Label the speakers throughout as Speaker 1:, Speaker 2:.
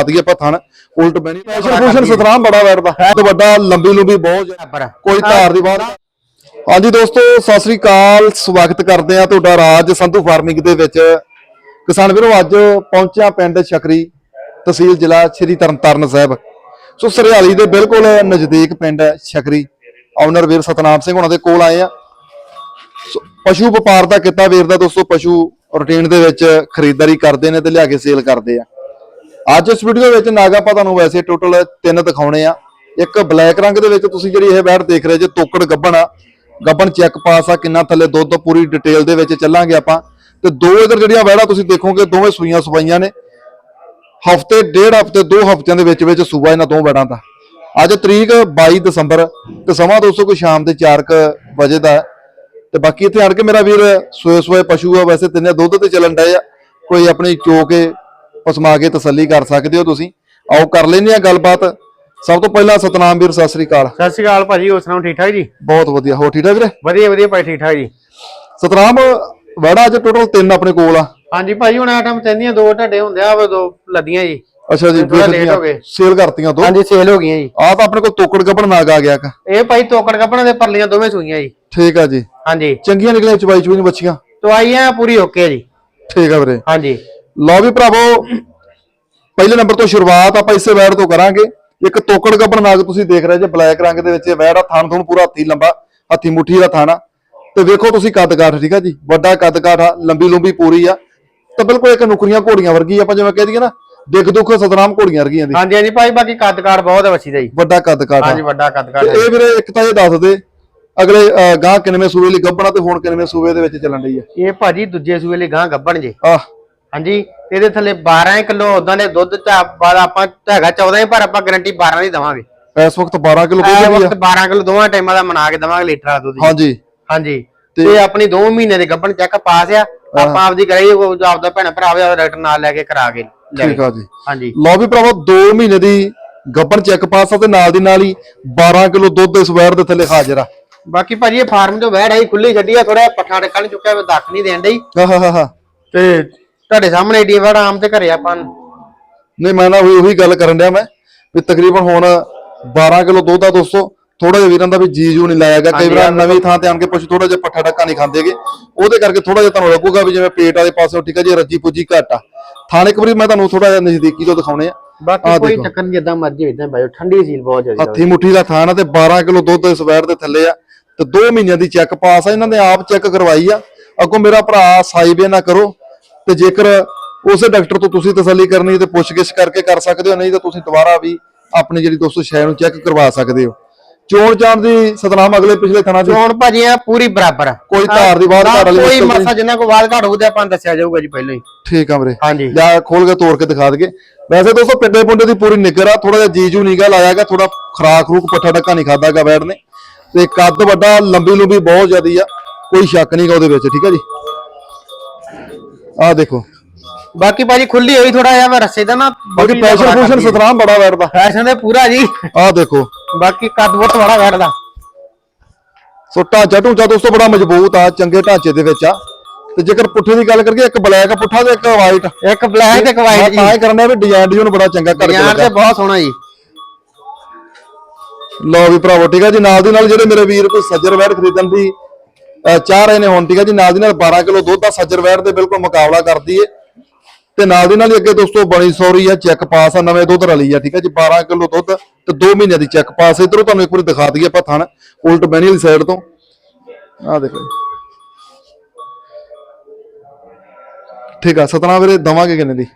Speaker 1: ਆਦੀ ਆਪਾਂ ਥਣ ਉਲਟ ਬੈਣੀ ਫੈਸ਼ਨ ਫੂਸ਼ਨ ਸਤਰਾਮ ਬੜਾ ਵੈੜਦਾ ਹੈ ਤੇ ਵੱਡਾ ਲੰਬੀ ਲੰਬੀ ਬਹੁਤ ਕੋਈ ਧਾਰ ਦੀ ਬਾਤ ਹਾਂਜੀ ਦੋਸਤੋ ਸਤਿ ਸ੍ਰੀ ਅਕਾਲ। ਸਵਾਗਤ ਕਰਦੇ ਆ ਤੁਹਾਡਾ ਰਾਜ ਸੰਧੂ ਫਾਰਮਿੰਗ ਦੇ ਵਿੱਚ। ਕਿਸਾਨ ਵੀਰੋ ਅੱਜ ਪਹੁੰਚਿਆ ਪਿੰਡ ਛਕਰੀ ਤਹਿਸੀਲ ਜ਼ਿਲ੍ਹਾ ਸ੍ਰੀ ਤਰਨਤਾਰਨ ਸਾਹਿਬ। ਸੋ ਸਰਿਆਲੀ ਦੇ ਬਿਲਕੁਲ ਨਜ਼ਦੀਕ ਪਿੰਡ ਹੈ ਛਕਰੀ। ਓਨਰ ਵੀਰ ਸਤਨਾਮ ਸਿੰਘ ਉਹਨਾਂ ਦੇ ਕੋਲ ਆਏ ਆ। ਪਸ਼ੂ ਵਪਾਰ ਦਾ ਕਿੱਤਾ ਵੀਰ ਦਾ ਦੋਸਤੋ ਪਸ਼ੂ ਰੂਟੀਨ ਦੇ ਵਿੱਚ ਖਰੀਦਦਾਰੀ ਕਰਦੇ ਨੇ ਤੇ ਲਿਆ ਕੇ ਸੇਲ ਕਰਦੇ ਆ। ਅੱਜ ਇਸ ਵੀਡੀਓ ਵਿੱਚ ਨਾਗਾ ਆਪਾਂ ਤੁਹਾਨੂੰ ਵੈਸੇ ਟੋਟਲ ਤਿੰਨ ਦਿਖਾਉਣੇ ਆ। ਇੱਕ ਬਲੈਕ ਰੰਗ ਦੇ ਵਿੱਚ ਤੁਸੀਂ ਜਿਹੜੀ ਇਹ ਬੈੜ ਦੇਖ ਰਹੇ ਜੇ, ਤੋਕੜ ਗੱਬਣ ਆ। ਗੱਬਣ ਚੈੱਕ ਪਾਸ ਆ, ਕਿੰਨਾ ਥੱਲੇ ਦੁੱਧ ਪੂਰੀ ਡਿਟੇਲ ਦੇ ਵਿੱਚ ਚੱਲਾਂਗੇ ਆਪਾਂ। ਤੇ ਦੋ ਇਧਰ ਜਿਹੜੀਆਂ ਬੈੜਾਂ ਤੁਸੀਂ ਦੇਖੋਗੇ, ਦੋਵੇਂ ਸੂਈਆਂ ਸਵਾਈਆਂ ਨੇ। ਹਫ਼ਤੇ, ਡੇਢ ਹਫ਼ਤੇ, ਦੋ ਹਫਤਿਆਂ ਦੇ ਵਿੱਚ ਵਿੱਚ ਸੂਬਾ ਇਹਨਾਂ ਦੋ ਵੈੜਾਂ ਦਾ। ਅੱਜ ਤਰੀਕ 22 ਦਸੰਬਰ ਤੇ ਸਮਾਂ ਦੋਸਤੋ ਕੋਈ ਸ਼ਾਮ ਦੇ 4 ਵਜੇ ਦਾ ਹੈ। ਤੇ ਬਾਕੀ ਇੱਥੇ ਆਣ ਕੇ ਮੇਰਾ ਵੀਰ ਸੋਏ ਸੋਏ ਪਸ਼ੂ ਆ, ਵੈਸੇ ਤਿੰਨੇ ਦੁੱਧ ਤੇ ਚੱਲਣ ਡਏ ਆ। ਕੋਈ ਆਪਣੀ ਚੋ ਕੇ ਪਸਮਾ ਕੇ ਤਸੱਲੀ ਕਰ ਸਕਦੇ ਹੋ ਤੁਸੀਂ। ਆਓ ਕਰ ਲੈਂਦੇ ਆ ਗੱਲਬਾਤ। ਸਭ ਤੋਂ ਪਹਿਲਾਂ ਸਤਨਾਮ ਵੀਰ ਸਤਿ ਸ੍ਰੀ ਅਕਾਲ।
Speaker 2: ਸਤਿ ਸ਼੍ਰੀ ਅਕਾਲ ਭਾਜੀ ਹੋਰ ਸੁਣਾਓ ਠੀਕ ਠਾਕ ਜੀ?
Speaker 1: ਬਹੁਤ ਵਧੀਆ। ਹੋ ਠੀਕ ਠਾਕ ਵੀਰੇ?
Speaker 2: ਵਧੀਆ ਵਧੀਆ ਭਾਈ ਠੀਕ ਠਾਕ ਜੀ।
Speaker 1: ਸਤਨਾਮ ਵੜਾ ਅੱਜ ਟੋਟਲ ਤਿੰਨ ਆਪਣੇ ਕੋਲ ਆ।
Speaker 2: ਹਾਂਜੀ ਭਾਜੀ ਹੁਣ ਆਟਮ ਚੰਦੀਆਂ ਦੋ ਢੱਡੇ ਹੁੰਦੇ ਆ ਉਹ ਦੋ ਲੱਦੀਆਂ ਜੀ।
Speaker 1: ਅੱਛਾ ਜੀ
Speaker 2: ਥੋੜ੍ਹਾ late ਹੋ ਗਏ।
Speaker 1: ਸੇਲ ਕਰਤੀਆਂ ਦੋ?
Speaker 2: ਹਾਂਜੀ ਸੇਲ ਹੋ ਗਈਆਂ ਜੀ।
Speaker 1: ਆ ਤਾਂ ਆਪਣੇ ਕੋਲ ਤੋਕੜ ਗੱਬਣ ਨਾਗ ਆ ਗਿਆ ਇੱਕ।
Speaker 2: ਇਹ ਭਾਈ ਤੋਕੜ ਕੱਪਣਾ ਦੇ ਪਰਲੀਆਂ ਦੋਵੇਂ ਸੂਈਆਂ ਜੀ।
Speaker 1: ਠੀਕ ਆ ਜੀ।
Speaker 2: ਹਾਂਜੀ।
Speaker 1: ਚੰਗੀਆਂ ਨਿਕਲੀਆਂ ਚਵਾਈ ਚਵਾਈ ਬੱਚੀਆਂ?
Speaker 2: ਦਵਾਈਆਂ ਪੂਰੀ ਓਕੇ ਜੀ।
Speaker 1: ਠੀਕ ਆ ਵੀਰੇ।
Speaker 2: ਹਾਂਜੀ।
Speaker 1: ਲਓ ਵੀ ਭਰਾਵੋ ਪਹਿਲੇ ਨੰਬਰ ਤੋਂ ਸ਼ੁਰੂਆਤ ਆਪਾਂ ਇਸੇ ਵੈੜ ਤੋਂ ਕਰਾਂਗੇ। ਇੱਕ ਤੋਕੜ ਗੱਬਣ ਨਾਗ ਤੁਸੀਂ ਦੇਖ ਰਹੇ ਜੇ ਬਲੈਕ ਰੰਗ ਦੇ ਵਿੱਚ ਇਹ ਵੈੜ ਆ ਥਣ ਥਣ ਪੂਰਾ ਹੱਥੀ ਲੰਬਾ ਹੱਥੀ ਮੁੱਠੀ ਦਾ ਥਾਣਾ ਤੇ ਵੇਖੋ ਤੁਸੀਂ ਕੱਦ ਕਾਠ ਠੀਕ ਆ ਜੀ? ਵੱਡਾ ਕੱਦ ਕਾਠ ਆ ਲੰਬੀ ਲੰਬੀ ਪੂਰੀ ਆ। ਤੇ ਬਿਲਕੁਲ ਇੱਕ ਨੁਕਰੀਆਂ ਘੋੜੀਆਂ ਵਰਗੀ ਆਪਾਂ ਜਿਵੇਂ ਕਹਿ ਦਈਏ ਨਾ ਦਿੱਖ ਦੁੱਖ ਸਤਨਾਮ ਘੋੜੀਆਂ ਵਰਗੀਆਂ ਦੀ।
Speaker 2: ਹਾਂਜੀ ਹਾਂਜੀ ਭਾਈ ਬਾਕੀ ਕੱਦ ਕਾਠ ਬਹੁਤ ਹੈ ਵੱਛੀ ਦਾ ਜੀ।
Speaker 1: ਵੱਡਾ ਕੱਦ ਕਾਠ
Speaker 2: ਹਾਂਜੀ ਵੱਡਾ ਕੱਦ ਕਾਠ
Speaker 1: ਇਹ ਵੀਰੇ ਇੱਕ ਤਾਂ ਇਹ ਦੱਸ ਦੇ ਅਗਲੇ ਗਾਂ ਕਿੰਨਵੇਂ ਸੂਬੇ ਲਈ ਗੱਬਣਾ ਤੇ ਹੁਣ ਕਿੰਨਵੇਂ ਸੂਬੇ ਦੇ ਵਿੱਚ ਚੱਲਣ ਰਹੀ ਆ?
Speaker 2: ਇਹ ਭਾਜੀ ਦੂਜੇ ਸੂਏ ਲਈ ਗਾਂ ਗੱਬਣ ਜੀ।
Speaker 1: ਆਹ।
Speaker 2: ਹਾਂਜੀ ਤੇ ਇਹਦੇ ਥੱਲੇ 12 ਕਿਲੋ ਉਦਾਂ ਦੇ ਦੁੱਧ ਚ ਬਾਅਦ ਆਪਾਂ ਹੈਗਾ 14 ਹੀ ਪਰ ਆਪਾਂ ਗਾਰੰਟੀ 12 ਦੀ ਦਵਾਂਗੇ।
Speaker 1: ਇਸ ਵਕਤ 12 ਕਿਲੋ
Speaker 2: ਇਹ
Speaker 1: ਦੁੱਧ ਦੀ ਆ।
Speaker 2: ਵਕਤ 12 ਕਿਲੋ ਦੋਵਾਂ ਟਾਈਮਾਂ ਦਾ ਮਨਾ ਕੇ ਦਵਾਂਗੇ ਲੀਟਰ ਦਾ ਦੁੱਧ ਜੀ।
Speaker 1: ਹਾਂਜੀ।
Speaker 2: ਹਾਂਜੀ।
Speaker 1: ਤੇ-
Speaker 2: ਤੇ ਆਪਣੀ 2 ਮਹੀਨੇ ਦੇ ਗੱਭਣ ਚੈੱਕ ਪਾਸ ਆ ਆਪਾਂ ਆਪਦੀ ਕਰਾਈ ਉਹ ਜੋ ਆਪਦਾ ਭੈਣ ਭਰਾ ਹੋਵੇ ਡਾਕਟਰ ਨਾਲ ਲੈ ਕੇ ਕਰਾ ਕੇ ਲੈ
Speaker 1: ਠੀਕ ਆ ਜੀ।
Speaker 2: ਹਾਂਜੀ।
Speaker 1: ਲਓ ਵੀ ਭਰਾਵੋ 2 ਮਹੀਨੇ ਦੀ ਗੱਬਣ ਚੈੱਕ ਪਾਸ ਆ ਤੇ ਨਾਲ ਦੀ ਨਾਲ ਹੀ 12 ਕਿਲੋ ਦੁੱਧ ਇਸ ਵੈੜ ਦੇ ਥੱਲੇ ਹਾਜ਼ਰ ਆ।
Speaker 2: ਬਾਕੀ ਭਾਜੀ ਇਹ ਫਾਰਮ ਤੋਂ ਵੈੜ ਆਈ ਖੁੱਲੀ ਛੱਡੀ ਆ ਥੋੜਾ ਪੱਠਾ ਟੱਕਾ ਨਹੀਂ ਚੁੱਕਿਆ ਵੇ ਦੱਖ ਨਹੀਂ ਦੇਣ ਡਈ।
Speaker 1: ਹਾ ਹਾ ਹਾ।
Speaker 2: ਤੇ ਤੁਹਾਡੇ ਸਾਹਮਣੇ ਏਡੀ ਵੈੜ ਆਮ ਤੇ ਘਰੇ ਆਪਾਂ ਨੂੰ।
Speaker 1: ਨਹੀਂ ਮੈਂ ਨਾ ਉਹੀ ਉਹੀ ਗੱਲ ਕਰਨ ਡਿਆ ਮੈਂ ਵੀ ਤਕਰੀਬਨ ਹੁਣ 12 ਕਿਲੋ ਦੁੱਧ ਆ ਦੋਸਤੋ ਥੋੜਾ ਜਿਹਾ ਵੀਰਾਂ ਦਾ ਵੀ ਜੀ ਜੂ ਨਹੀਂ ਲਾਇਆਗਾ ਕਈ ਵਾਰ ਨਵੀਂ ਥਾਂ ਤੇ ਆਣ ਕੇ ਪਸ਼ੂ ਥੋੜਾ ਜਿਹਾ ਪੱਠਾ ਡੱਕਾ ਨਹੀਂ ਖਾਂਦੇਗੇ ਉਹਦੇ ਕਰਕੇ ਥੋੜਾ ਜਿਹਾ ਤੁਹਾਨੂੰ ਲੱਗੂਗਾ ਵੀ ਜਿਵੇਂ ਪੇਟ ਵਾਲੇ ਪਾਸੋਂ ਠੀਕ ਆ ਜੀ ਰੱਜੀ ਪੁੱਜੀ ਘੱਟ ਆ। ਥਾਣੇ ਇੱਕ ਵਾਰੀ ਮੈਂ ਤੁਹਾਨੂੰ ਥੋੜਾ ਜਿਹਾ ਨਜ਼ਦੀਕੀ ਤੋਂ ਦਿਖਾਉਣੇ ਆ।
Speaker 2: ਬਾਕੀ
Speaker 1: ਆਹ
Speaker 2: ਕੋਈ
Speaker 1: ਦੇਖੋ।
Speaker 2: ਚੱਕਰ ਨਹੀਂ ਜਿੱਦਾਂ ਮਰਜ਼ੀ ਇਦਾਂ ਬਾਇਓ ਠੰਡੀ ਸੀਲ ਬਹੁਤ ਜ਼ਿਆਦਾ
Speaker 1: ਹੱਥੀ ਮੁੱਠੀ ਦਾ ਥਾਣ ਆ ਤੇ 12 ਕਿਲੋ ਦੁੱਧ ਇਸ ਵੈਰ ਦੇ ਥੱਲੇ ਆ ਤੇ 2 ਮਹੀਨਿਆਂ ਦੀ ਚੈੱਕ ਪਾਸ ਆ ਇਹਨਾਂ ਨੇ ਆਪ ਚੈੱਕ ਕਰਵਾਈ ਆ। ਅੱਗੋਂ ਮੇਰਾ ਭਰਾ ਸਾਈਬੇ ਨਾ ਕਰੋ ਤੇ ਜੇਕਰ ਉਸੇ ਡਾਕਟਰ ਤੋਂ ਤੁਸੀਂ ਤਸੱਲੀ ਕਰਨੀ ਤੇ ਪੁੱਛਗਿੱਛ ਕਰਕੇ ਕਰ ਸਕਦੇ ਹੋ ਨਹੀਂ ਤਾਂ ਤੁਸੀਂ ਦੁਬਾਰਾ ਵੀ ਆਪਣੀ ਜਿਹੜੀ ਦੋਸਤੋ ਸ਼ੈ ਨੂੰ ਚੈੱਕ ਕਰਵਾ ਸਕਦੇ ਹੋ। ਚੋਣ ਜਾਣ ਦੀ ਸਤਨਾਮ ਅਗਲੇ ਪਿਛਲੇ ਥਾਣਾ ਦੀ
Speaker 2: ਚੋਣ ਭਾਜੀ ਆ ਪੂਰੀ ਬਰਾਬਰ
Speaker 1: ਕੋਈ ਧਾਰ ਦੀ ਬਾਤ ਘਾਟ ਵਾਲੀ
Speaker 2: ਕੋਈ। ਮਸਾ ਜਿੰਨਾ ਕੋ ਬਾਤ ਘਾਟ ਹੋਊ ਤੇ ਆਪਾਂ ਦੱਸਿਆ ਜਾਊਗਾ ਜੀ ਪਹਿਲਾਂ ਹੀ।
Speaker 1: ਠੀਕ ਆ ਵੀਰੇ।
Speaker 2: ਹਾਂਜੀ।
Speaker 1: ਜਾਂ ਖੋਲ ਕੇ ਤੋੜ ਕੇ ਦਿਖਾ ਦਗੇ ਵੈਸੇ ਦੋਸਤੋ ਪਿੰਡੇ ਪੁੰਡੇ ਦੀ ਪੂਰੀ ਨਿਗਰ ਆ ਥੋੜਾ ਜਿਹਾ ਜੀਜੂ ਨੀਗਾ ਲਾਇਆਗਾ ਥੋੜਾ ਖਰਾਕ ਰੂਕ ਪੱਠਾ ਡੱਕਾ ਨਹੀਂ ਖਾਦਾਗਾ ਬੈੜ ਨੇ। ਤੇ ਕੱਦ ਵੱਡਾ ਲੰਬੀ ਲੰਬੀ ਬਹੁਤ ਜ਼ਿਆਦੀ ਆ ਕੋਈ ਸ਼ੱਕ ਨਹੀਂਗਾ ਉਹਦੇ ਵਿੱਚ ਠੀਕ ਆ ਜੀ। ਆਹ ਦੇਖੋ।
Speaker 2: ਬਾਕੀ ਭਾਜੀ ਖੁੱਲੀ ਹੋਈ ਥੋੜਾ ਜਿਹਾ ਮੈਂ ਰੱਸੇ ਦਾ ਨਾ
Speaker 1: ਬਾਕੀ ਪੈਸ਼ਨ ਪੂਸ਼ਨ ਸਤਰਾਮ ਬੜਾ ਬੈਠਦਾ
Speaker 2: ਫੈਸ਼ਨ ਦੇ ਪੂਰਾ ਜੀ।
Speaker 1: ਆਹ ਦੇਖੋ।
Speaker 2: ਬਾਕੀ ਕੱਦ ਬਹੁਤ ਬੜਾ ਬੈਠਦਾ
Speaker 1: ਸੋ ਢਾਂਚਾ ਢੂੰਚਾ ਦੋਸਤੋ ਬੜਾ ਮਜ਼ਬੂਤ ਆ ਚੰਗੇ ਢਾਂਚੇ ਦੇ ਵਿੱਚ ਆ। ਤੇ ਜੇਕਰ ਪੁੱਠੇ ਦੀ ਗੱਲ ਕਰੀਏ ਇੱਕ ਬਲੈਕ ਪੁੱਠਾ ਤੇ ਇੱਕ ਵਾਈਟ
Speaker 2: ਇੱਕ ਬਲੈਕ ਤੇ ਇੱਕ ਵਾਈਟ ਜੀ।
Speaker 1: ਤਾਂ ਕਰਨਾ ਵੀ ਡਿਜ਼ਾਈਨ ਡਿਜ਼ਾਈਨ ਬੜਾ ਚੰਗਾ ਕਰਕੇ
Speaker 2: ਯਾਰ
Speaker 1: ਲੱਗਾ।
Speaker 2: ਤੇ ਬਹੁਤ ਸੋਹਣਾ ਜੀ।
Speaker 1: ਲਓ ਵੀ ਭਰਾਵੋ ਠੀਕ ਆ ਜੀ? ਨਾਲ ਦੀ ਨਾਲ ਜਿਹੜੇ ਮੇਰੇ ਵੀਰ ਕੋਈ ਸੱਜਰ ਵੈੜ ਖਰੀਦਣ ਦੀ ਚਾਹ ਰਹੇ ਨੇ ਹੁਣ ਠੀਕ ਆ ਜੀ ਨਾਲ ਦੀ ਨਾਲ 12 ਕਿਲੋ ਦੁੱਧ ਦਾ ਸੱਜਰ ਵੈੜ ਦੇ ਬਿਲਕੁਲ ਮੁਕਾਬਲਾ ਕਰਦੀ ਏ। ਤੇ ਨਾਲ ਦੀ ਨਾਲ ਹੀ ਅੱਗੇ ਦੋਸਤੋ ਬਣੀ ਸੌਰੀ ਆ ਚੈੱਕ ਪਾਸ ਆ ਨਵੇਂ ਦੁੱਧ ਰਲੀ ਆ ਠੀਕ ਆ ਜੀ 12 ਕਿਲੋ ਦੁੱਧ ਤੇ 2 ਮਹੀਨਿਆਂ ਦੀ ਚੈੱਕ ਪਾਸ ਇਧਰੋਂ ਤੁਹਾਨੂੰ ਇੱਕ ਵਾਰੀ ਦਿਖਾ ਦਈਏ ਆਪਾਂ ਥਣ ਉਲਟ ਬੈਣੀ ਵਾਲੀ ਸਾਈਡ ਤੋਂ। ਆਹ ਦੇਖੋ। ਠੀਕ ਆ ਸਤਨਾਮ ਵੀਰੇ ਦਵਾਂਗੇ ਕਿੰਨੇ ਦੀ?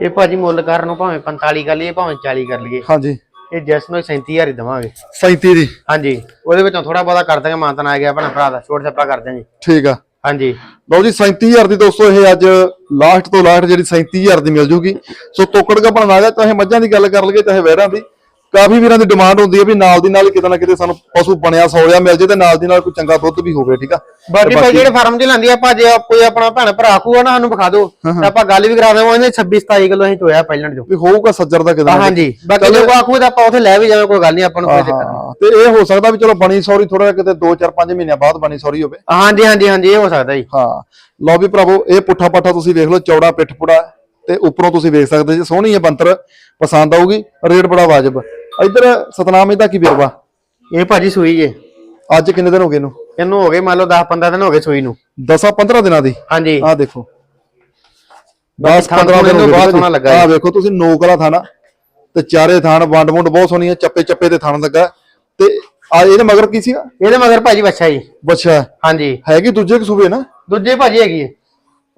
Speaker 2: ਇਹ ਭਾਜੀ ਮੁੱਲ ਕਰਨ ਨੂੰ ਭਾਵੇਂ 45 ਕਰ ਲਈਏ ਭਾਵੇਂ 40 ਕਰ ਲਈਏ।
Speaker 1: ਹਾਂਜੀ।
Speaker 2: ਇਹ ਜੈਸ ਨੂੰ 37000 ਹੀ ਦਵਾਂਗੇ।
Speaker 1: 37 ਦੀ?
Speaker 2: ਹਾਂਜੀ। ਉਹਦੇ ਵਿੱਚੋਂ ਥੋੜਾ ਬਹੁਤਾ ਕਰ ਦਾਂਗੇ ਮਾਨਤਨ ਆ ਗਿਆ ਆਪਣਾ ਭਰਾ ਦਾ ਛੋਟ ਛੱਪਾ ਕਰ ਦਾਂਗੇ
Speaker 1: ਠੀਕ ਆ।
Speaker 2: ਹਾਂਜੀ।
Speaker 1: ਲਓ ਜੀ 37000 ਦੀ ਦੋਸਤੋ ਇਹ ਅੱਜ ਲਾਸਟ ਤੋਂ ਲਾਸਟ ਜਿਹੜੀ 37000 ਦੀ ਮਿਲ ਜੂਗੀ। ਸੋ ਤੋਕੜ ਕਾ ਬਣਾ ਗਿਆ ਚਾਹੇ ਮੱਝਾਂ ਦੀ ਗੱਲ ਕਰ ਲਈਏ ਚਾਹੇ ਵਹਿਰਾਂ ਦੀ। ਕਾਫੀ ਵੀਰਾਂ ਦੀ ਡਿਮਾਂਡ ਹੁੰਦੀ ਹੈ ਵੀ ਨਾਲ ਦੀ ਨਾਲ ਕਿਤੇ ਨਾ ਕਿਤੇ ਸਾਨੂੰ ਪਸ਼ੂ ਬਣਿਆ ਸੌਲਿਆ ਮਿਲ ਜੇ ਤੇ ਨਾਲ ਦੀ ਨਾਲ ਕੋਈ ਚੰਗਾ ਦੁੱਧ ਵੀ ਹੋਵੇ ਠੀਕ ਆ?
Speaker 2: ਬਾਕੀ ਭਾਈ ਜਿਹੜੇ ਫਾਰਮ 'ਚ ਲਾਂਦੀ ਆਪਾਂ ਜੇ ਕੋਈ ਆਪਣਾ ਭੈਣ ਭਰਾ ਆਖੂਗਾ ਨਾ ਸਾਨੂੰ ਵਿਖਾ ਦਿਓ। ਤਾਂ ਆਪਾਂ ਗੱਲ ਵੀ ਕਰਾ ਦੇਵਾਂਗੇ 26 27 ਕਿਲੋ ਅਸੀਂ ਚੋਇਆ ਪਹਿਲਾਂ ਜੋ
Speaker 1: ਵੀ ਹੋਊਗਾ ਸੱਜਰ ਦਾ ਨਾ
Speaker 2: ਹਾਂਜੀ ਬਾਕੀ ਜੇ ਕੋਈ ਆਖੂਗਾ ਤਾਂ ਆਪਾਂ ਉੱਥੇ ਲੈ ਵੀ ਜਾਵਾਂਗੇ ਕੋਈ ਗੱਲ ਨਹੀਂ ਆਪਾਂ ਨੂੰ ਕੋਈ
Speaker 1: ਕਿਤੇ।
Speaker 2: ਚੱਕਰ ਨਹੀਂ।
Speaker 1: ਤੇ ਇਹ ਹੋ ਸਕਦਾ ਵੀ ਚਲੋ ਬਣੀ ਸੌਰੀ ਥੋੜਾ ਕਿਤੇ 2 4 5 ਮਹੀਨਿਆਂ ਬਾਅਦ ਬਣੀ ਸੌਰੀ ਹੋਵੇ।
Speaker 2: ਹਾਂਜੀ ਹਾਂਜੀ ਹਾਂਜੀ ਇਹ ਹੋ ਸਕਦਾ ਜੀ।
Speaker 1: ਹਾਂ। ਲਓ ਵੀ ਭਰਾਵੋ ਇਹ ਪੁੱਠਾ ਪੱਠਾ ਤੁਸੀਂ ਵੇਖ ਲਓ ਚੌੜਾ ਪਿੱਠ ਪੁੜਾ ਤੇ ਉੱਪਰੋਂ ਤੁਸੀਂ ਵੇਖ ਸਕਦੇ ਜੀ ਸੋਹਣੀ ਹੈ ਬੰਤਰ ਪਸੰਦ ਆਊਗੀ ਰੇਟ ਬੜਾ ਵਾਜਬ। ਇੱਧਰ ਸਤਨਾਮ ਇਹਦਾ ਕੀ ਵੇਰਵਾ?
Speaker 2: ਇਹ ਭਾਜੀ ਸੂਈ ਜੇ।
Speaker 1: ਅੱਜ ਕਿੰਨੇ ਦਿਨ ਹੋ ਗਏ ਇਹਨੂੰ?
Speaker 2: ਇਹਨੂੰ ਹੋ ਗਏ ਮੰਨ ਲਓ 10 15 ਦਿਨ ਹੋ ਗਏ ਸੂਈ ਨੂੰ।
Speaker 1: 10 15 ਦਿਨਾਂ ਦੀ?
Speaker 2: ਹਾਂਜੀ।
Speaker 1: ਆਹ ਦੇਖੋ।
Speaker 2: ਬਾਕੀ
Speaker 1: 10
Speaker 2: ਥਣ
Speaker 1: 15
Speaker 2: ਥੁਣ
Speaker 1: ਦਿਨ ਹੋ ਗਏ।
Speaker 2: ਸੋਹਣਾ ਲੱਗਾ
Speaker 1: ਆਹ। ਵੇਖੋ ਤੁਸੀਂ ਨੋਕ ਵਾਲਾ ਥਾਣਾ ਤੇ ਚਾਰੇ ਥਾਣ ਵੰਡ ਵੁੰਡ ਬਹੁਤ ਸੋਹਣੀ ਹੈ ਚੱਪੇ ਚੱਪੇ ਤੇ ਥਾਣ ਲੱਗਾ। ਤੇ ਆ ਇਹਦੇ ਮਗਰ ਕੀ ਸੀਗਾ?
Speaker 2: ਇਹਦੇ ਮਗਰ ਭਾਜੀ ਬੱਚਾ ਜੀ।
Speaker 1: ਬੱਚਾ
Speaker 2: ਹਾਂਜੀ।
Speaker 1: ਹੈਗੀ ਦੂਜੇ ਕਿ ਸੂਬੇ ਨਾ?
Speaker 2: ਦੂਜੇ ਭਾਜੀ ਹੈਗੀ ਹੈ।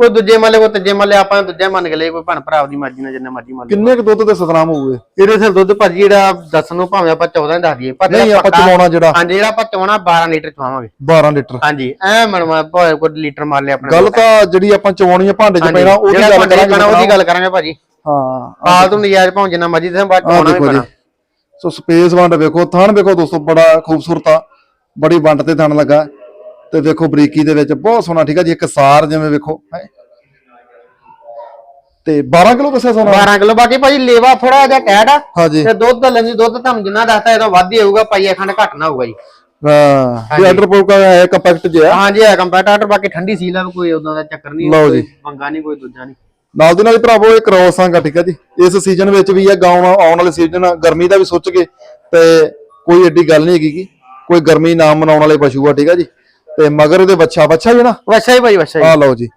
Speaker 2: ਕੋਈ ਦੂਜੇ ਮੱਲੇ ਕੋਈ ਤੀਜੇ ਮੱਲੇ ਆਪਾਂ ਦੂਜੇ ਮੰਨ ਲਈ ਕੋਈ ਭਣ ਭਰਾ ਦੀ ਮਰਜ਼ੀ ਨਾਲ ਜਿੰਨਾ ਮਰਜ਼ੀ ਮੰਨ ਲਓ।
Speaker 1: ਕਿੰਨੇ ਕੁ ਦੁੱਧ ਦੇ ਸਤਨਾਮ ਹੋਊਗੇ?
Speaker 2: ਇਹਦੇ ਸਿਰ ਦੁੱਧ ਭਾਜੀ ਜਿਹੜਾ ਦੱਸਣ ਨੂੰ ਭਾਵੇਂ ਆਪਾਂ 14 ਦੱਸ ਦਈਏ ਪਰ
Speaker 1: ਨਹੀਂ ਆਪਾਂ ਚਲਾਉਣਾ ਜਿਹੜਾ।
Speaker 2: ਹਾਂਜੀ ਜਿਹੜਾ ਆਪਾਂ ਚੋਣਾ 12 ਲੀਟਰ ਚਵਾਵਾਂਗੇ
Speaker 1: 12 ਲੀਟਰ।
Speaker 2: ਹਾਂਜੀ ਐ ਮਨਵਾ ਭਾਵੇਂ ਕੋਈ ਲੀਟਰ ਮਾਰ ਲਿਆ ਆਪਣੇ
Speaker 1: ਗੱਲ ਤਾਂ ਜਿਹੜੀ ਆਪਾਂ ਚਵਾਉਣੀ ਆ ਭਾਂਡੇ 'ਚ ਪੈਣਾ ਉਹਦੀ ਗੱਲ ਕਰਾਂਗੇ
Speaker 2: ਉਹਦੀ ਗੱਲ ਕਰਾਂਗੇ ਭਾਜੀ।
Speaker 1: ਹਾਂ
Speaker 2: ਹਾਲ ਤੋਂ ਨਜਾਇਜ਼ ਭਾਵੇਂ ਜਿੰਨਾ ਮਰਜ਼ੀ ਦੇ ਬਾਅਦ ਚਵਾਉਣਾ ਵੀ ਪੈਣਾ।
Speaker 1: ਸੋ ਸਪੇਸ ਵੰਡ ਵੇਖੋ ਥਣ ਵੇਖੋ ਦੋਸਤੋ ਬੜਾ ਖੂਬਸੂਰਤ ਆ ਬੜੀ ਵੰਡ ਤੇ ਥਣ ਲੱਗਾ। ਤੇ ਵੇਖੋ ਬਰੀਕੀ ਦੇ ਵਿੱਚ ਬਹੁਤ ਸੋਹਣਾ ਠੀਕ ਆ ਜੀ ਇੱਕ ਸਾਰ ਜਿਵੇਂ ਵੇਖੋ ਹੈਂ। ਤੇ 12 ਕਿਲੋ ਦੱਸਿਆ ਸੋਨਾ?
Speaker 2: 12 ਕਿਲੋ ਬਾਕੀ ਭਾਜੀ ਲੇਵਾ ਥੋੜਾ ਜਿਹਾ ਟੈਟ ਆ।
Speaker 1: ਹਾਂਜੀ।
Speaker 2: ਤੇ ਦੁੱਧ ਦਾ ਲੈਂਦੀ ਦੁੱਧ ਤੁਹਾਨੂੰ ਜਿੰਨਾ ਦੱਸਦਾ ਇਹਦਾ ਵੱਧ ਹੀ ਹੋਊਗਾ ਪਾਈਆ ਖੰਡ ਘੱਟ ਨਾ ਹੋਊਗਾ ਜੀ।
Speaker 1: ਹਾਂ ਇਹ ਆਰਡਰ ਪੋਕਾ ਹੈ ਕੰਪੈਕਟ ਜਿਹਾ।
Speaker 2: ਹਾਂਜੀ ਹੈ ਕੰਪੈਟਾਟਰ ਬਾਕੀ ਠੰਡੀ ਸੀਲ ਆ ਕੋਈ ਉਦਾਂ ਦਾ ਚੱਕਰ ਨਹੀਂ
Speaker 1: ਲਓ ਜੀ।
Speaker 2: ਪੰਗਾ ਨਹੀਂ ਕੋਈ ਦੂਜਾ ਨਹੀਂ।
Speaker 1: ਨਾਲ ਦੀ ਨਾਲ ਹੀ ਭਰਾਵੋ ਇਹ ਕ੍ਰੋਸ ਆ ਠੀਕ ਹੈ ਜੀ। ਇਸ ਸੀਜ਼ਨ ਵਿੱਚ ਵੀ ਇਹ ਗਾਉਂ ਆਉਣ ਵਾਲੇ ਸੀਜ਼ਨ ਗਰਮੀ ਦਾ ਵੀ ਸੋਚ ਕੇ ਤੇ ਕੋਈ ਏਡੀ ਗੱਲ ਨਹੀਂ ਹੈਗੀ। ਕੋਈ ਗਰਮੀ ਨਾ ਮਨਾਉਣ ਵਾਲੇ ਪਸ਼ੂ ਆ ਠੀਕ ਹੈ ਜੀ। ਤੇ ਮਗਰ ਇਹਦੇ ਬੱਚਾ ਬੱਚਾ ਹੀ ਹੈ ਨਾ?
Speaker 2: ਹੀ ਭਾਈ ਵਛਾ ਹੀ।
Speaker 1: ਆ ਲਓ ਜੀ।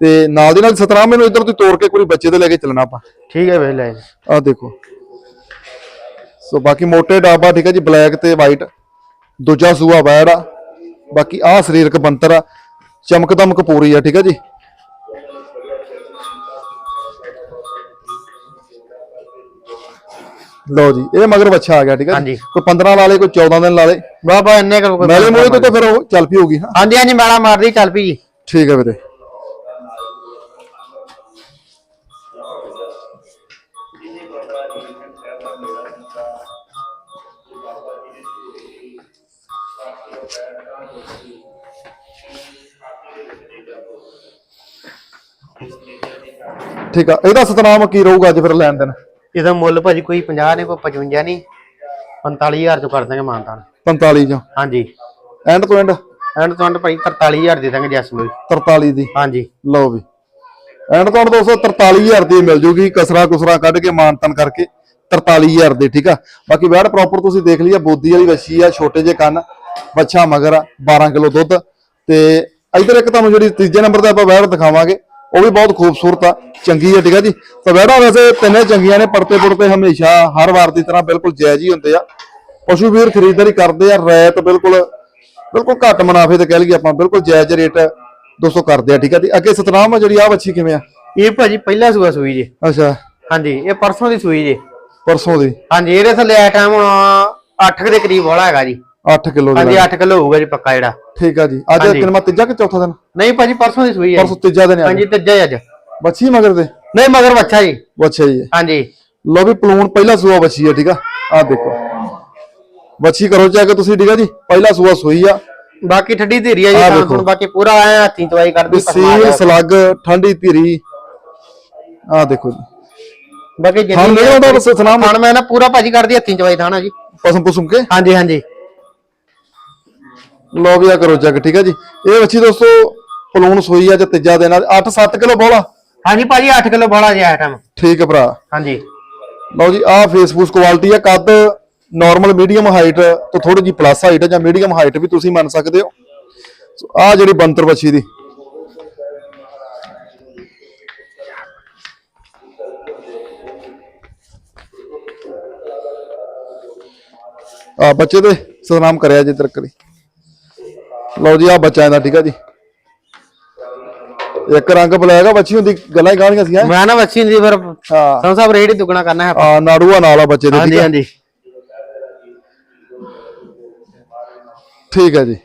Speaker 1: ਤੇ ਨਾਲ ਦੀ ਨਾਲ ਸਤਰਾਮ ਮੈਨੂੰ ਇੱਧਰ ਤੋਂ ਤੋੜ ਕੇ ਕੋਈ ਬੱਚੇ ਤੇ ਲੈ ਕੇ ਚੱਲਣਾ ਆਪਾਂ।
Speaker 2: ਠੀਕ ਹੈ ਵੇਖ ਲੈ
Speaker 1: ਆ ਦੇਖੋ। ਸੋ ਬਾਕੀ ਮੋਟੇ ਡਾਬਾ ਠੀਕ ਹੈ ਜੀ ਬਲੈਕ ਤੇ ਵਾਈਟ ਦੂਜਾ ਸੂਆ ਵੈੜ ਆ। ਬਾਕੀ ਆ ਸਰੀਰਕ ਬੰਤਰ ਆ। ਚਮਕ ਦਮਕ ਪੂਰੀ ਆ ਠੀਕ ਹੈ ਜੀ। ਲਓ ਜੀ ਇਹ ਮਗਰ ਬੱਚਾ ਆ ਗਿਆ ਠੀਕ ਹੈ
Speaker 2: ਹਾਂਜੀ।
Speaker 1: ਕੋਈ 15 ਲਾ ਲੇ ਕੋਈ 14 ਦਿਨ ਲਾ ਲੇ।
Speaker 2: ਬਾਬਾ ਇੰਨੇ ਕਰ
Speaker 1: ਮੈਲੇ ਮੂਲੇ ਤੋਂ ਤਾਂ ਫਿਰ ਉਹ ਚੱਲ ਪਈ ਹੋਗੀ ਹਾਂ।
Speaker 2: ਹਾਂਜੀ ਹਾਂਜੀ ਮਾਲਾ ਮਾਰਦੀ ਚੱਲ ਪਈ ਜੀ।
Speaker 1: ਠੀਕ ਹੈ ਵੀਰੇ। ਠੀਕ ਆ ਇਹਦਾ ਸਤਨਾਮ ਕੀ ਰਹੂਗਾ ਅੱਜ ਫਿਰ ਲੈਣ ਦੇਣ?
Speaker 2: ਇਹਦਾ ਮੁੱਲ ਭਾਜੀ ਕੋਈ 50 ਨਹੀਂ ਕੋਈ 55 ਨਹੀਂ 45000 ਚ ਕਰ ਦਾਂਗੇ ਮਾਨਤਾਨ।
Speaker 1: 45 ਜਾਂ
Speaker 2: ਹਾਂਜੀ।
Speaker 1: ਐਂਡ ਤੋਂ ਐਂਡ?
Speaker 2: ਐਂਡ ਤੋਂ ਐਂਡ ਭਾਈ 43000 ਦੇ ਦਾਂਗੇ ਜੈਸ ਨੂੰ
Speaker 1: 43 ਦੀ?
Speaker 2: ਹਾਂਜੀ।
Speaker 1: ਲਓ ਵੀ। ਐਂਡ ਤੋਂ 243 ਦੀ ਮਿਲ ਜੂਗੀ ਕਸਰਾ ਕੁਸਰਾ ਕੱਢ ਕੇ ਮਾਨਤਨ ਕਰਕੇ 43000 ਦੀ ਠੀਕ ਆ? ਬਾਕੀ ਵੈੜ ਪ੍ਰੋਪਰ ਤੁਸੀਂ ਦੇਖ ਲਈਆ ਬੋਦੀ ਵਾਲੀ ਵੱਛੀ ਆ ਛੋਟੇ ਜਿਹੇ ਕੰਨ ਬੱਚਾ ਮਗਰ ਆ 12 ਕਿਲੋ ਦੁੱਧ। ਤੇ ਇਧਰ ਇੱਕ ਤੁਹਾਨੂੰ ਜਿਹੜੀ ਤੀਜੇ ਨੰਬਰ ਤੇ ਆਪਾਂ ਵੈੜ ਦਿਖਾਵਾਂਗੇ ਉਹ ਵੀ ਬਹੁਤ ਖੂਬਸੂਰਤ ਆ ਚੰਗੀ ਆ ਠੀਕ ਆ ਜੀ। ਤਾਂ ਵੈੜਾਂ ਵੈਸੇ ਤਿੰਨੇ ਚੰਗੀਆਂ ਨੇ ਪੜਤੇ ਪੁੜਤੇ ਹਮੇਸ਼ਾ ਹਰ ਵਾਰ ਦੀ ਤਰ੍ਹਾਂ ਬਿਲਕੁਲ ਜਾਇਜ਼ ਹੀ ਹੁੰਦੇ ਆ। ਪਸ਼ੂ ਵੀਰ ਖਰੀਦਦਾਰੀ ਕਰਦੇ ਆ ਰੈਤ ਬਿਲਕੁਲ ਬਿਲਕੁਲ ਘੱਟ ਮੁਨਾਫੇ ਤੇ ਕਹਿ ਲਈਏ ਆਪਾਂ ਬਿਲਕੁਲ ਜਾਇਜ਼ ਰੇਟ ਦੋਸਤੋ ਕਰਦੇ ਆ ਠੀਕ ਆ ਜੀ। ਅੱਗੇ ਸਤਨਾਮ ਆ ਜਿਹੜੀ ਆ ਵੱਛੀ ਕਿਵੇਂ ਆ?
Speaker 2: ਇਹ ਭਾਜੀ ਪਹਿਲਾ ਸੂਆ ਸੂਈ ਜੀ।
Speaker 1: ਅੱਛਾ।
Speaker 2: ਹਾਂਜੀ ਇਹ ਪਰਸੋਂ ਦੀ ਸੂਈ ਜੀ।
Speaker 1: ਪਰਸੋਂ ਦੀ।
Speaker 2: ਹਾਂਜੀ ਇਹਦੇ ਥੱਲੇ ਆ ਟਾਈਮ ਹੁਣ 8 ਦੇ ਕਰੀਬ ਵਾਲਾ ਹੈਗਾ ਜੀ।
Speaker 1: 8 ਕਿਲੋ
Speaker 2: ਹਾਂਜੀ
Speaker 1: ਦਾ
Speaker 2: 8 ਕਿਲੋ ਹੋਊਗਾ ਜੀ ਪੱਕਾ ਜਿਹੜਾ।
Speaker 1: ਠੀਕ ਆ ਜੀ। ਅੱਜ
Speaker 2: ਹਾਂਜੀ।
Speaker 1: ਕਿੰਨਾ ਤੀਜਾ ਕਿ ਚੌਥਾ ਦਿਨ?
Speaker 2: ਨਹੀਂ ਭਾਜੀ ਪਰਸੋਂ ਦੀ ਸੂਈ ਹੈ
Speaker 1: ਪਰਸੋਂ ਤੀਜਾ ਦਿਨ ਆ
Speaker 2: ਹਾਂਜੀ ਤੀਜਾ ਹੀ ਅੱਜ।
Speaker 1: ਬੱਚੀ ਮਗਰ ਦੇ
Speaker 2: ਨਹੀਂ ਮਗਰ ਬੱਚਾ ਜੀ।
Speaker 1: ਅੱਛਾ ਜੀ
Speaker 2: ਹਾਂਜੀ।
Speaker 1: ਲੋ ਵੀ ਪਲੂਣ ਪਹਿਲਾ ਸੂਆ ਬੱਚੀ ਆ ਠੀਕ ਆ? ਆ ਦੇਖੋ। ਬੱਚੀ ਕਰੋ ਚੈੱਕ ਤੁਸੀਂ ਠੀਕ ਆ ਜੀ? ਪਹਿਲਾ ਸੂਆ ਸੂਈ ਆ।
Speaker 2: ਬਾਕੀ ਠੱਡੀ ਧੀਰੀ ਆ ਜੀ
Speaker 1: ਆਹ
Speaker 2: ਤਾਂ। ਤੁਹਾਨੂੰ ਬਾਕੀ ਪੂਰਾ ਐ ਹੱਥੀਂ ਚਵਾਈ ਕਰਦੀ
Speaker 1: ਸੀਲ ਸਲੱਗ ਠੰਡੀ ਧੀਰੀ। ਆ ਦੇਖੋ ਜੀ।
Speaker 2: ਬਾਕੀ
Speaker 1: ਹਾਂ ਨਹੀਂ ਉਹਦਾ ਬਸ ਸਨਾਮ?
Speaker 2: ਹੁਣ ਮੈਂ ਨਾ ਪੂਰਾ ਭਾਜੀ ਕਰਦੀ ਹੱਥੀਂ ਚਵਾਈ ਥਾਣਾ ਜੀ।
Speaker 1: ਪਸਮ ਪੁਸਮ ਕੇ?
Speaker 2: ਹਾਂਜੀ ਹਾਂਜੀ।
Speaker 1: ਲੋ ਵੀ ਆ ਕਰੋ ਚੈੱਕ ਠੀਕ ਆ ਜੀ। ਇਹ ਬੱਚੀ ਦੋਸਤੋ ਪਲੂਣ ਸੂਈ ਆ ਤੇ ਤੀਜਾ ਦਿਨ ਆ। 8-7 ਕਿਲੋ ਬੋਲਾ?
Speaker 2: ਹਾਂਜੀ ਭਾਜੀ 8 ਕਿਲੋ ਬੋਲਾ ਜੀ ਆਈਟਮ
Speaker 1: ਠੀਕ ਆ ਭਰਾ।
Speaker 2: ਹਾਂਜੀ।
Speaker 1: ਲਓ ਜੀ ਆਹ ਫੇਸਬੁੱਕ ਕੁਆਲਿਟੀ ਆ ਕੱਦ ਨਾਰਮਲ ਮੀਡੀਅਮ ਹਾਈਟ ਤੋਂ ਥੋੜੀ ਜੀ ਪਲੱਸ ਹਾਈਟ ਜਾਂ ਮੀਡੀਅਮ ਹਾਈਟ ਵੀ ਤੁਸੀਂ ਮੰਨ ਸਕਦੇ ਹੋ। ਆ ਜਿਹੜੀ ਬੰਤਰ ਬੱਚੀ ਦੀ। ਆ ਬੱਚੇ ਦੇ ਸਤਨਾਮ ਕਰਿਆ ਜੀ ਤਰਕਰੀ ਲਓ ਜੀ ਆ ਬੱਚਾ ਇਹਦਾ ਠੀਕ ਆ ਜੀ। ਇੱਕ ਰੰਗ ਬਲੈਕ ਬੱਚੀ ਹੁੰਦੀ ਗੱਲਾਂ ਹੀ ਗਾਣੀਆਂ ਸੀ?
Speaker 2: ਮੈਂ ਨਾ ਵੱਛੀ ਦੀ ਫਿਰ
Speaker 1: ਹਾਂ।
Speaker 2: ਸੰਗ ਸਾਹਿਬ ਰੇਟ ਹੀ ਦੁੱਗਣਾ ਕਰਨਾ ਹੈ
Speaker 1: ਆ ਨਾੜੂਆ ਨਾਲ ਆ ਬੱਚੇ ਦੇ
Speaker 2: ਹਾਂਜੀ
Speaker 1: ਆ।
Speaker 2: ਹਾਂਜੀ
Speaker 1: ਠੀਕ ਹੈ ਜੀ।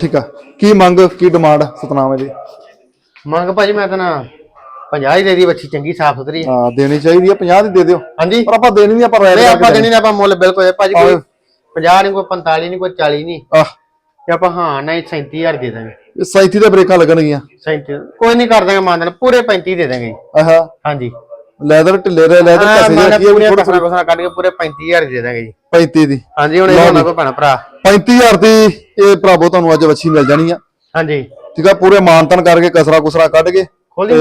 Speaker 1: ਠੀਕ ਆ। ਕੀ ਮੰਗ ਕੀ ਡਿਮਾਂਡ ਸਤਨਾਮ ਹੈ ਜੀ?
Speaker 2: ਮੰਗ ਭਾਜੀ ਮੈਂ ਤਾਂ ਨਾ 50 ਹੀ ਦੇ ਦੀ ਵੱਛੀ ਚੰਗੀ ਸਾਫ਼ ਸੁਥਰੀ। ਹੈ।
Speaker 1: ਹਾਂ ਦੇਣੀ ਚਾਹੀਦੀ ਹੈ 50 ਦੀ ਦੇ ਦਿਓ।
Speaker 2: ਹਾਂਜੀ।
Speaker 1: ਪਰ ਆਪਾਂ ਦੇਣੀ ਨਹੀਂ ਆਪਾਂ ਰਹਿ
Speaker 2: ਨਹੀਂ ਆਪਾਂ ਦੇਣੀ। ਨਾ ਆਪਾਂ ਮੁੱਲ ਬਿਲਕੁਲ ਭਾਜੀ ਕੋਈ 50 ਨਹੀਂ ਕੋਈ 45 ਨਹੀਂ ਕੋਈ 40 ਨਹੀਂ।
Speaker 1: ਆਹ।
Speaker 2: ਤੇ ਆਪਾਂ ਹਾਂ ਨਹੀਂ 37000 ਦੇ ਦਾਂਗੇ।
Speaker 1: ਇਹ 37 ਦੇ ਬ੍ਰੇਕਾਂ ਲੱਗਣਗੀਆਂ।
Speaker 2: 37 ਕੋਈ ਨਹੀਂ ਕਰ ਦਾਂਗੇ ਮਾਨਦਨ ਪੂਰੇ 35 ਦੇ ਦਾਂਗੇ।
Speaker 1: ਆਹਾ।
Speaker 2: ਹਾਂਜੀ।
Speaker 1: ਲੈਦਰ ਢਿੱਲੇ ਰਹੇ ਲੈਦਰ
Speaker 2: ਹਾਂ
Speaker 1: ਕਸੇ
Speaker 2: ਮੈਂ
Speaker 1: ਰੱਖੀ ਹੈ
Speaker 2: ਪੂਰੀਆਂ
Speaker 1: ਥੋੜਾ
Speaker 2: ਕਸਰਾਂ ਕੁਸਰਾਂ ਕੱਢ ਕੇ ਪੂਰੇ 35000 ਦੇ ਦਾਂਗੇ ਜੀ।
Speaker 1: 35 ਦੀ।
Speaker 2: ਹਾਂਜੀ ਹੁਣ ਇਹ ਹੋਣਾ ਕੋਈ ਭੈਣ ਭਰਾ।
Speaker 1: 35000 ਦੀ ਇਹ ਭਰਾਵੋ ਤੁਹਾਨੂੰ ਅੱਜ ਵੱਛੀ ਮਿਲ ਜਾਣੀ ਆ।
Speaker 2: ਹਾਂਜੀ।
Speaker 1: ਠੀਕ ਆ ਪੂਰੇ ਮਾਨਤਨ ਕਰਕੇ ਕਸਰਾ ਕੁਸਰਾ ਕੱਢ ਕੇ ਤੇ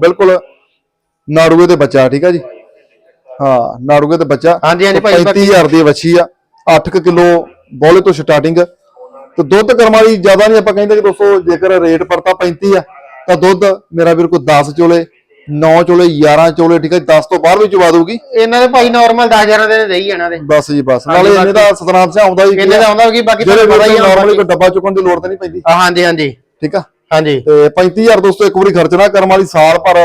Speaker 1: ਬਿਲਕੁਲ ਨਾੜੂਏ ਤੇ ਬੱਚਾ ਠੀਕ ਆ ਜੀ? ਹਾਂ ਨਾੜੂਏ ਤੇ ਬੱਚਾ।
Speaker 2: ਹਾਂਜੀ ਹਾਂਜੀ ਭਾਈ
Speaker 1: 35000 ਦੀ ਵੱਛੀ ਆ 8 ਕਿਲੋ ਬੋਲੇ ਤੋਂ ਸਟਾਰਟਿੰਗ। ਤੇ ਦੁੱਧ ਕਰਮ ਜ਼ਿਆਦਾ ਨਹੀਂ ਆਪਾਂ ਕਹਿੰਦੇ ਕਿ ਦੋਸਤੋ ਜੇਕਰ ਰੇਟ ਪਰਤਾ 35 ਆ ਤਾਂ ਦੁੱਧ ਮੇਰਾ ਵੀਰ ਕੋਈ 10 ਚੋਲੇ 9 ਚੋਲੇ 11 ਚੋਲੇ ਠੀਕ ਹੈ 10 ਤੋਂ ਬਾਹਰ ਵੀ ਚਵਾ ਦੂਗੀ
Speaker 2: ਇਹਨਾਂ ਦੇ ਭਾਈ ਨਾਰਮਲ 10000 ਦੇ ਦੇਈ ਜਾਣਾ ਦੇ
Speaker 1: ਬਸ ਜੀ ਬਸ। ਨਾਲੇ ਇਹਨੇ ਦਾ ਸਤਨਾਮ ਸਿੰਘ ਆਉਂਦਾ ਹੀ
Speaker 2: ਕਿੰਨੇ ਦਾ ਆਉਂਦਾ ਹੋਗੀ ਬਾਕੀ
Speaker 1: ਜਿਹੜੇ
Speaker 2: ਪਤਾ ਹੀ ਆ
Speaker 1: ਨਾਰਮਲੀ ਕੋਈ ਡੱਬਾ ਚੁੱਕਣ ਦੀ ਲੋੜ ਤਾਂ ਨਹੀਂ ਪੈਂਦੀ।
Speaker 2: ਹਾਂ, ਹਾਂਜੀ ਹਾਂਜੀ।
Speaker 1: ਠੀਕ ਆ?
Speaker 2: ਹਾਂਜੀ।
Speaker 1: ਤੇ 35000 ਦੋਸਤੋ ਇੱਕ ਵਾਰੀ ਖਰਚਣਾ ਕਰਮ ਵਾਲੀ ਸਾਲ ਪਰ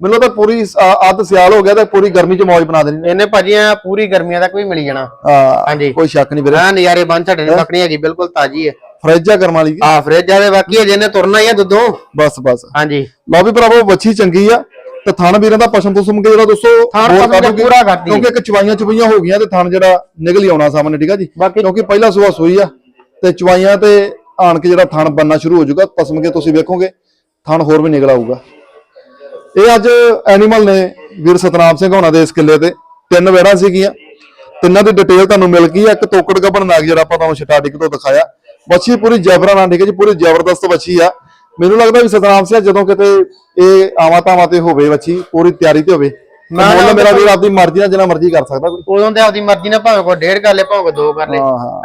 Speaker 1: ਮੈਨੂੰ ਤਾਂ ਪੂਰੀ ਅੱਧ ਸਿਆਲ ਹੋ ਗਿਆ ਤੇ ਪੂਰੀ ਗਰਮੀ ਚ ਮੌਜ ਬਣਾ ਦੇਣੀ।
Speaker 2: ਇਹਨੇ ਭਾਜੀ ਐਂ ਪੂਰੀ ਗਰਮੀਆਂ ਤੱਕ ਵੀ ਮਿਲ ਜਾਣਾ।
Speaker 1: ਆ
Speaker 2: ਹਾਂਜੀ।
Speaker 1: ਕੋਈ ਸ਼ੱਕ ਨਹੀਂ ਵੀਰੇ।
Speaker 2: ਹਾਂ ਨਜ਼ਾਰੇ ਬੰਨ ਛੱਡੇ ਨੇ ਬੱਕਰੀ ਹੈਗੀ ਬਿਲਕੁਲ ਤਾਜੀ ਹੈ।
Speaker 1: ਫਰਿੱਜ ਆ ਕਰਮ ਵਾਲੀ।
Speaker 2: ਆ ਫਰਿੱਜ ਆ ਦੇ ਬਾਕੀ ਅਜੇ ਨੇ ਤੁਰਨਾ ਹੀ ਆ ਦੁੱਧੋਂ।
Speaker 1: ਬਸ ਬਸ।
Speaker 2: ਹਾਂਜੀ।
Speaker 1: ਲਓ ਵੀ ਭਰਾਵੋ ਵੱਛੀ ਚੰਗੀ ਆ। ਤੇ ਥਣ ਵੀਰਾਂ ਦਾ ਪਸ਼ਮ ਪਸਮ ਕੇ ਜਿਹੜਾ ਦੋਸਤੋ
Speaker 2: ਥਣ ਪਸਮ ਕੇ ਪੂਰਾ ਕਰਦੀ।
Speaker 1: ਕਿਉਂਕਿ ਇੱਕ ਚਵਾਈਆਂ ਚੁਬਈਆਂ ਹੋ ਗਈਆਂ ਤੇ ਥਣ ਜਿਹੜਾ ਨਿਕਲ ਹੀ ਆਉਣਾ ਸਾਹਮਣੇ ਠੀਕ ਆ ਜੀ? ਕਿਉਂਕਿ ਪਹਿਲਾ ਸੁਆ ਸੂਈ ਆ ਤੇ ਚਵਾਈਆਂ ਤੇ ਆਣ ਕੇ ਜਿਹੜਾ ਥਣ ਬੰਨਣਾ ਸ਼ੁਰੂ ਹੋ ਜਾਊਗਾ ਪਸਮ ਕੇ ਤੁਸੀਂ ਵੇਖੋਗੇ ਥਣ ਹੋਰ ਵੀ ਨਿਕਲ ਆਊਗਾ। ਇਹ ਅੱਜ ਐਨੀਮਲ ਨੇ ਵੀਰ ਸਤਨਾਮ ਸਿੰਘ ਹੋਣਾ ਦੇ ਇਸ ਕਿੱਲੇ ਤੇ ਤਿੰਨ ਵੇੜਾਂ ਸੀਗੀਆਂ। ਤਿੰਨਾਂ ਦੀ ਡਿਟੇਲ ਤੁਹਾਨੂੰ ਮਿਲ ਗਈ ਆ ਇੱਕ ਤੋਕੜ ਗੱਬਣ ਨਾਗ ਜਿਹੜਾ ਆਪਾਂ ਤੁਹਾਨੂੰ ਸਟਾਰਟਿੰਗ ਤੋਂ ਦਿਖਾਇਆ। ਬੱਚੀ ਪੂਰੀ ਜਬਰਾ ਨਾਲ ਠੀਕ ਹੈ ਜੀ ਪੂਰੀ ਜ਼ਬਰਦਸਤ ਬੱਚੀ ਆ। ਮੈਨੂੰ ਲੱਗਦਾ ਵੀ ਸਤਨਾਮ ਸਿੰਘ ਜਦੋਂ ਕਿਤੇ ਇਹ ਆਵਾਂ ਤਾਵਾਂ ਤੇ ਹੋਵੇ ਬੱਚੀ ਪੂਰੀ ਤਿਆਰੀ ਤੇ ਹੋਵੇ
Speaker 2: ਮੈਂ ਨਾ
Speaker 1: ਮੇਰਾ ਵੀਰ ਆਪਦੀ ਮਰਜ਼ੀ ਨਾਲ ਜਿੰਨਾ ਮਰਜ਼ੀ ਕਰ ਸਕਦਾ ਕੋਈ।
Speaker 2: ਉਦੋਂ ਤੇ ਆਪਦੀ ਮਰਜ਼ੀ ਨਾਲ ਭਾਵੇਂ ਕੋਈ ਡੇਢ ਕਰ ਲੇ ਭਾਵੇਂ ਕੋਈ ਦੋ ਕਰ ਲੇ।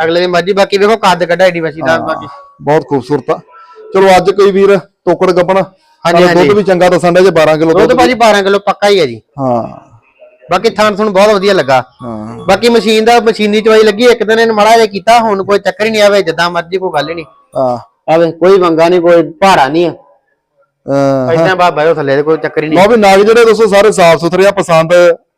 Speaker 2: ਅਗਲੇ ਦੀ ਮਰਜ਼ੀ ਬਾਕੀ ਵੇਖੋ ਕੱਦ ਕੱਢਾ ਏਡੀ ਵਸੀ ਦਾ ਬਾਕੀ।
Speaker 1: ਬਹੁਤ ਖੂਬਸੂਰਤ ਆ। ਚਲੋ ਅੱਜ ਕੋਈ ਵੀਰ ਤੋਕੜ ਗੱਬਣ
Speaker 2: ਹਾਂਜੀ,
Speaker 1: ਦੁੱਧ। ਵੀ ਚੰਗਾ ਦੱਸਣ ਦੇ ਜੇ 12 ਕਿਲੋ
Speaker 2: ਦੁੱਧ ਭਾਜੀ 12 ਕਿਲੋ ਪੱਕਾ ਹੀ ਹੈ ਜੀ।
Speaker 1: ਹਾਂ।
Speaker 2: ਬਾਕੀ ਥਾਨ ਤੁਹਾਨੂੰ ਬਹੁਤ ਵਧੀਆ ਲੱਗਾ।
Speaker 1: ਹਾਂ।
Speaker 2: ਬਾਕੀ ਮਸ਼ੀਨ ਦਾ ਮਸ਼ੀਨੀ ਚਵਾਈ ਲੱਗੀ ਇੱਕ ਦਿਨ ਇਹਨੇ ਮੜਾ ਜਿਹਾ ਕੀਤਾ ਹੁਣ ਕੋਈ ਚੱਕਰ ਹੀ ਨਹੀਂ ਆਵੇ ਜਿੱਦਾਂ ਮਰਜ਼ੀ ਕੋਈ ਗੱਲ ਹੀ ਨਹੀਂ।
Speaker 1: ਹਾਂ।
Speaker 2: ਆਵੇ ਕੋਈ ਵੰਗਾ ਨਹੀਂ ਕੋਈ ਭਾਰਾ ਨਹੀਂ ਆ।
Speaker 1: ਅਹ
Speaker 2: ਇਦਾਂ ਬਾਬਾ ਉਹ ਥੱਲੇ ਕੋਈ ਚੱਕਰ ਹੀ ਨਹੀਂ
Speaker 1: ਲਓ ਵੀ ਨਗ ਜਿਹੜੇ ਦੋਸਤੋ ਸਾਰੇ ਸਾਫ਼ ਸੁਥਰੇ ਆ ਪਸੰਦ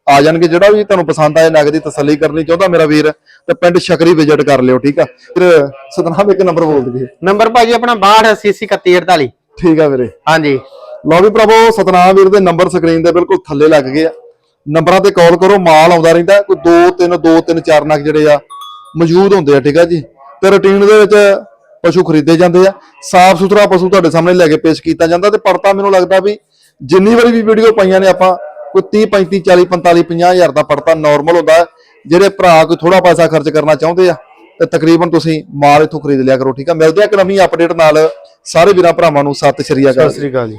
Speaker 1: ਆ ਜਾਣਗੇ। ਜਿਹੜਾ ਵੀ ਤੁਹਾਨੂੰ ਪਸੰਦ ਆਏ ਨਗ ਦੀ ਤਸੱਲੀ ਕਰਨੀ ਚਾਹੁੰਦਾ ਮੇਰਾ ਵੀਰ ਤੇ ਪਿੰਡ ਸ਼ਕਰੀ ਵਿਜ਼ਿਟ ਕਰ ਲਿਓ ਠੀਕ ਆ? ਫਿਰ ਸਤਨਾਮ ਇੱਕ ਨੰਬਰ ਬੋਲ ਦਈਏ।
Speaker 2: ਨੰਬਰ ਭਾਜੀ ਆਪਣਾ 62803148
Speaker 1: ਠੀਕ ਆ ਵੀਰੇ।
Speaker 2: ਹਾਂਜੀ।
Speaker 1: ਲਓ ਵੀ ਭਰਾਵੋ ਸਤਨਾਮ ਵੀਰ ਦੇ ਨੰਬਰ ਸਕਰੀਨ ਦੇ ਬਿਲਕੁਲ ਥੱਲੇ ਲੱਗ ਗਏ ਆ। ਨੰਬਰਾਂ ਤੇ ਕਾਲ ਕਰੋ ਮਾਲ ਆਉਂਦਾ ਰਹਿੰਦਾ ਕੋਈ 2 3 2 3 4 ਨਗ ਜਿਹੜੇ ਆ ਮੌਜੂਦ ਹੁੰਦੇ ਆ ਠੀਕ ਆ ਜੀ। ਤੇ ਰੁਟੀਨ ਦੇ ਵਿੱਚ ਪਸ਼ੂ ਖਰੀਦੇ ਜਾਂਦੇ ਆ, ਸਾਫ਼ ਸੁਥਰਾ ਪਸ਼ੂ ਤੁਹਾਡੇ ਸਾਹਮਣੇ ਲੈ ਕੇ ਪੇਸ਼ ਕੀਤਾ ਜਾਂਦਾ ਤੇ ਪੜਤਾ ਮੈਨੂੰ ਲੱਗਦਾ ਵੀ ਜਿੰਨੀ ਵਾਰੀ ਵੀ ਵੀਡੀਓ ਪਾਈਆਂ ਨੇ ਆਪਾਂ, ਕੋਈ 30 35 40 45 50 ਹਜ਼ਾਰ ਦਾ ਪੜਤਾ ਨਾਰਮਲ ਹੁੰਦਾ, ਜਿਹੜੇ ਭਰਾ ਕੋਈ ਥੋੜਾ ਪੈਸਾ ਖਰਚ ਕਰਨਾ ਚਾਹੁੰਦੇ ਆ, ਤੇ ਤਕਰੀਬਨ ਤੁਸੀਂ ਮਾਲ ਇੱਥੋਂ ਖਰੀਦ ਲਿਆ ਕਰੋ, ਠੀਕ ਆ? ਮਿਲਦੇ ਆ ਇੱਕ ਨਵੀਂ ਅਪਡੇਟ ਨਾਲ, ਸਾਰੇ ਵੀਰਾਂ ਭਰਾਵਾਂ ਨੂੰ, ਸਤਿ ਸ਼੍ਰੀ ਅਕਾਲ।
Speaker 2: ਸਤਿ ਸ੍ਰੀ ਅਕਾਲ ਜੀ।